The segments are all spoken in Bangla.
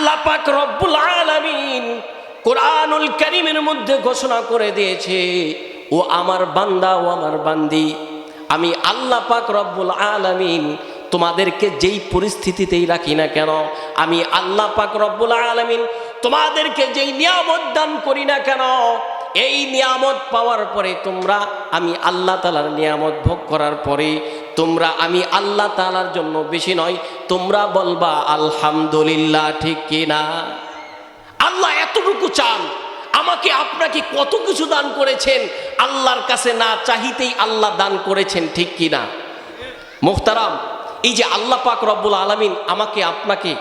আল্লাহ পাক রব্বুল আলামিন কোরআনুল কারীমের মধ্যে ঘোষণা করে দিয়েছে, ও আমার বান্দা, ও আমার বান্দি, আমি আল্লাহ পাক রব্বুল আলামিন তোমাদেরকে যেই পরিস্থিতিতেই রাখি না কেন, আমি আল্লাহ পাক রব্বুল আলামিন তোমাদেরকে যেই নিয়ামত দান করি না কেন, এই নিয়ামত পাওয়ার পরে তোমরা, আমি আল্লাহ তালার নিয়ামত ভোগ করার পরে তোমরা, আমি আল্লাহ তালার জন্য বেশি নয় তোমরা বলবা, আলহামদুলিল্লাহ, ঠিক কিনা? আল্লাহ এতটুকু চান। আমাকে আপনাকে কত কিছু দান করেছেন, আল্লাহর কাছে না চাহিতেই আল্লাহ দান করেছেন, ঠিক কিনা? মোখতারাম এই যে আল্লাহ পাক রব্বুল আলমিন আমাকে, আপনাকে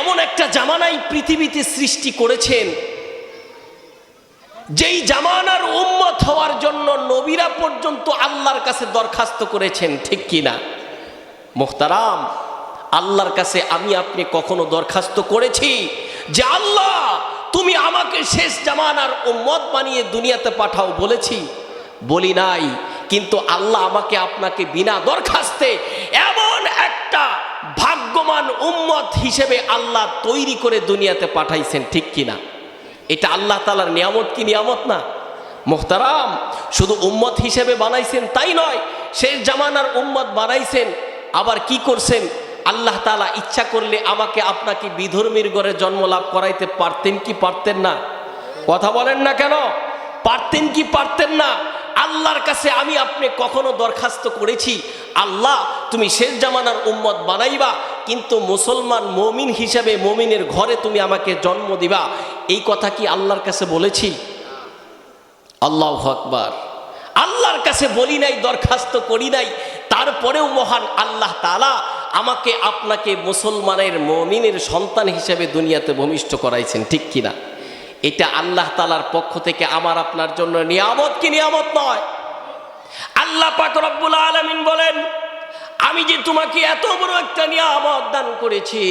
এমন একটা জামানাই পৃথিবীতে সৃষ্টি করেছেন, যেই জামানার উম্মত হওয়ার জন্য নবীরা পর্যন্ত আল্লাহর কাছে দরখাস্ত করেছেন, ঠিক কিনা? মোখতারাম আল্লাহর কাছে আমি আপনি কখনো দরখাস্ত করেছি যে আল্লাহ, তুমি আমাকে শেষ জামানার উম্মত বানিয়ে দুনিয়াতে পাঠাও বলেছি? বলি নাই। কিন্তু আল্লাহ আমাকে আপনাকে বিনা দরখাস্তে এমন একটা ভাগ্যবান উম্মত হিসেবে আল্লাহ তৈরি করে দুনিয়াতে পাঠাইছেন, ঠিক কিনা? এটা আল্লাহ তালার নিয়ামত কি নিয়ামত না? মোহতারাম, শুধু উম্মত হিসেবে বানাইছেন তাই নয়, শেষ জামানার উম্মত বানাইছেন, আবার কি করছেন? আল্লাহ তালা ইচ্ছা করলে আমাকে আপনাকে বিধর্মীর ঘরে জন্ম লাভ করাইতে পারতেন কি পারতেন না? কথা বলেন না কেন? পারতেন কি পারতেন না? আল্লাহর কাছে আমি আপনি কখনো দরখাস্ত করেছি, আল্লাহ তুমি শেষ জামানার উম্মত বানাইবা, কিন্তু মুসলমান মমিন হিসাবে মমিনের ঘরে তুমি আমাকে জন্ম দিবা। এই কথা কি আল্লাহর কাছে বলেছি? আল্লাহ আকবার। আল্লাহর কাছে বলি নাই, দরখাস্ত করি নাই, তারপরেও মহান আল্লাহ তালা আমাকে আপনাকে মুসলমানের মমিনের সন্তান হিসেবে দুনিয়াতে ভূমিষ্ঠ করাইছেন, ঠিক কিনা? এটা আল্লাহ তালার পক্ষ থেকে আমার আপনার জন্য নিয়ামত কি নিয়ামত নয়? আল্লাহ পাক রব্বুল আলমিন বলেন, আমি যে তোমাকে এত বড় একটা নিয়ামত দান করেছি,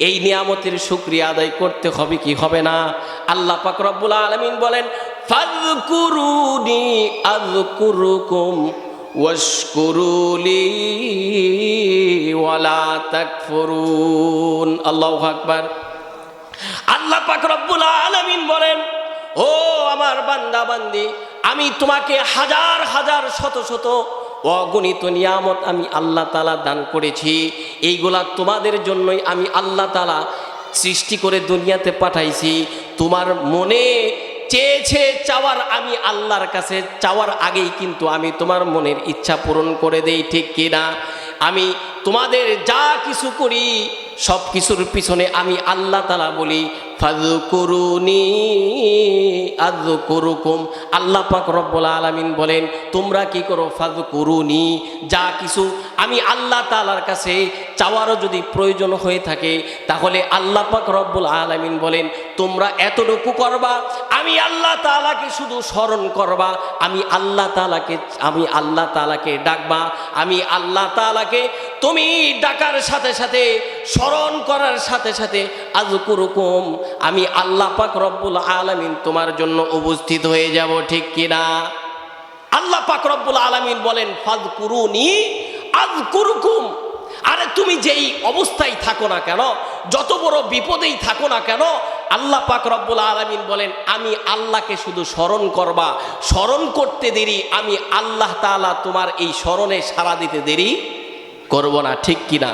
এই নিয়ামতের শুক্রিয়া আদায় করতে হবে কি হবে না? আল্লাহ পাক রব্বুল আলমিন বলেন ওয়াশকুরুলি ওয়ালা তাকফুরুন। আল্লাহু আকবার। আল্লাহ পাক রব্বুল আলামিন বলেন, ও আমার বান্দা বান্দি আমি তোমাকে হাজার হাজার, শত শত অগণিত নিয়ামত আমি আল্লাহ তালা দান করেছি। এইগুলা তোমাদের জন্যই আমি আল্লাহ তালা সৃষ্টি করে দুনিয়াতে পাঠাইছি। তোমার মনে চেয়েছে চাওয়ার আমি আল্লাহর কাছে, চাওয়ার আগেই কিন্তু আমি তোমার মনের ইচ্ছা পূরণ করে দেই, ঠিক কিনা? আমি তোমাদের যা কিছু করি, সব কিছুর পিছনে আমি আল্লাহ তালা বলি ফাজু করুনি আজু করুকুম আল্লাহ পাক রব্বুল আলামিন বলেন, তোমরা কি করো? ফাজু করুনি যা কিছু আমি আল্লাহ তালার কাছে চাওয়ারও যদি প্রয়োজন হয়ে থাকে, তাহলে আল্লাহ পাক রব্বুল আলামিন বলেন, তোমরা এতটুকু করবা, আমি আল্লাহ তালাকে শুধু স্মরণ করবা, আমি আল্লাহ তালাকে আমি আল্লাহ তালাকে ডাকবা, আমি আল্লাহ তালাকে তুমি ডাকার সাথে সাথে, স্মরণ করার সাথে সাথে আজ কুরকম আমি আল্লাহ পাক রব্বুল আলামিন তোমার জন্য উপস্থিত হয়ে যাব, ঠিক কিনা? আল্লাহ পাক রব্বুল আলামিন বলেন ফাজ কুরুনি আজ কুরুকুম আরে তুমি যেই অবস্থায় থাকো না কেন, যত বড় বিপদেই থাকো না কেন, আল্লাহ পাক রব্বুল আলামিন বলেন, আমি আল্লাহকে শুধু স্মরণ করবা, স্মরণ করতে দেরি, আমি আল্লাহ তাআলা তোমার এই স্মরণে সাড়া দিতে দেরি করব না ঠিক কিনা?